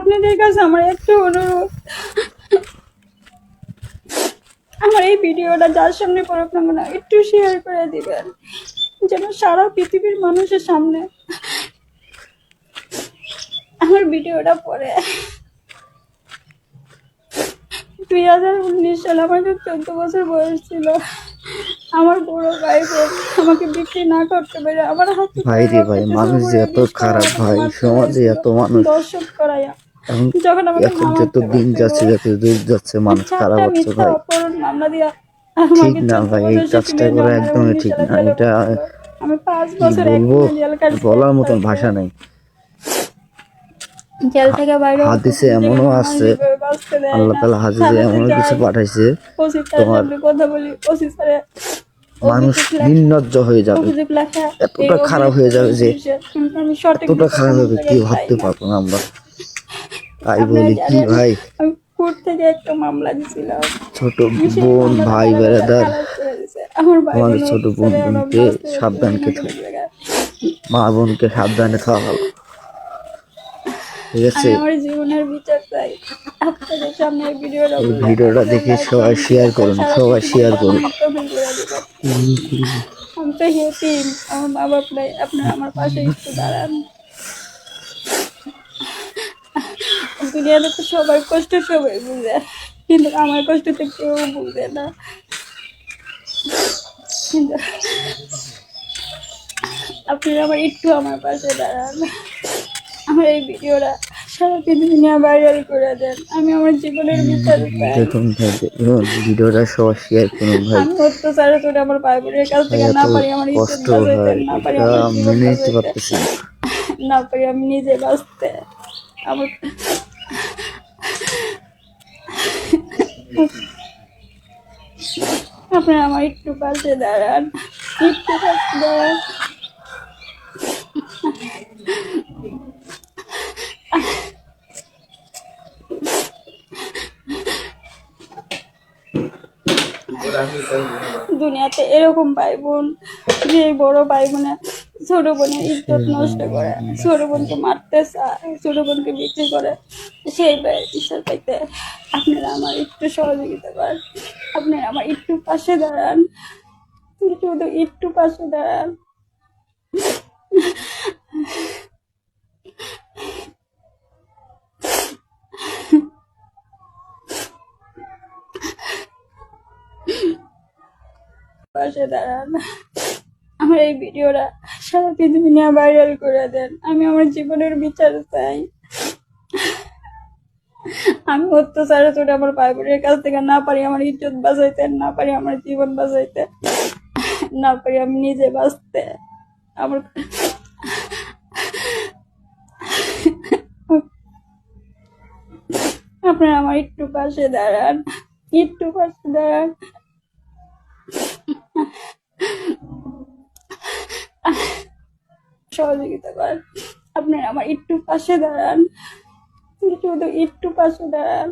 আপনাদের কাছে আমার একটু অনুরোধ। আমার এই ভিডিওটা যার সামনে পড়ুক না কেন একটু শেয়ার করে দিবেন যেন সারা পৃথিবীর মানুষের সামনে আমার ভিডিওটা পড়ে। দুই হাজার উনিশ সালে আমার যখন চোদ্দ বছর বয়স ছিল। আমার বড় ভাই আমাকে বিক্রি না করতে পেরে আমার হাতে ভাই রে ভাই মানুষ এত খারাপ ভাই সমাজে এত মানুষ। দর্শক করাইয়া যখন এখন যত দিন যাচ্ছে যত দূর যাচ্ছে মানুষ খারাপ হচ্ছে ভাই। ঠিক না ভাই এই কাজটা করা একদমই ঠিক না। এটা আমি পাঁচ বছর বলব? বলার মতন ভাষা নেই। জেল থেকে বাইরে হাদিসে এমনও আছে, দেয় আল্লাহ। তালা হাজিরে থানাতে এমন কিছু পাঠাইছে তোমার কথা বলি ওসি স্যারে মানুষ নির্লজ্জ হয়ে যাবে। এতটা খারাপ হয়ে যাবে যে এতটা খারাপ হবে কি ভাবতে পারব না আমরা? তাই বলি কি ভাই। কোর্ট থেকে একটা মামলা দিছিলাম ছোট বোন ভাই বেড়াদার। আমার ছোট বোন বোনকে বাস্তবে সাবধান জীবনে খেতে মা বোনকে সাবধানে থাকা ভালো ঠিক আছে? আমার জীবনের বিচার চাই। আপনাদের সামনে ভিডিওটা ভিডিওটা দেখে সবাই শেয়ার করুন সবাই শেয়ার করুন। আমি তো আমার মা বাপ নাই আপনারা আমার পাশে একটু দাঁড়ান। দুনিয়াতে তো সবার কষ্ট সবাই বুঝে। কিন্তু আমার কষ্ট তো কেউ বুঝে না। কিন্তু আপনারা আমার একটু আমার পাশে দাঁড়ান। আমার এই ভিডিওটা সারা দুনিয়া ভাইরাল করে দেন। আমি আমার জীবনের বিচার দেখুন ভিডিওটা সবাই শেয়ার করুন ভাই। আমি অত্যাচারে চলে আমার ভাই বোনের কাছ থেকে না পারি আমার কষ্ট মেনে নিতে পারতেছি। না পারি আমি নিজে বাঁচতে। আমার আপনারা আমার একটু পাশে দাঁড়ান। একটু দাঁড়ান। দুনিয়াতে এরকম ভাই বোন যে বড় ভাই ছোট বোনের ইজ্জত নষ্ট করে ছোট বোনকে মারতে চায় ছোট বোনকে বিক্রি করে সেই বিচার পাইতে আপনারা আমার একটু সহযোগিতা করেন। আপনারা আমার একটু পাশে দাঁড়ান। শুধু একটু পাশে দাঁড়ান। পাশে দাঁড়ান। এই ভিডিওটা সারা পৃথিবী নিয়ে ভাইরাল করে দেন। আমি আমার জীবনের বিচার চাই। আমি অত্যাচারে চলে আমার ভাই বোনের কাছ থেকে না পারি আমার ইজ্জত বাঁচাইতে, না পারি আমার জীবন বাঁচাইতে, না পারি আমি নিজে বাঁচতে। আমার আপনারা আমার একটু পাশে দাঁড়ান, একটু পাশে দাঁড়ান। সহযোগিতা করেন। আপনারা আমার একটু পাশে দাঁড়ান। শুধু একটু পাশে দাঁড়ান।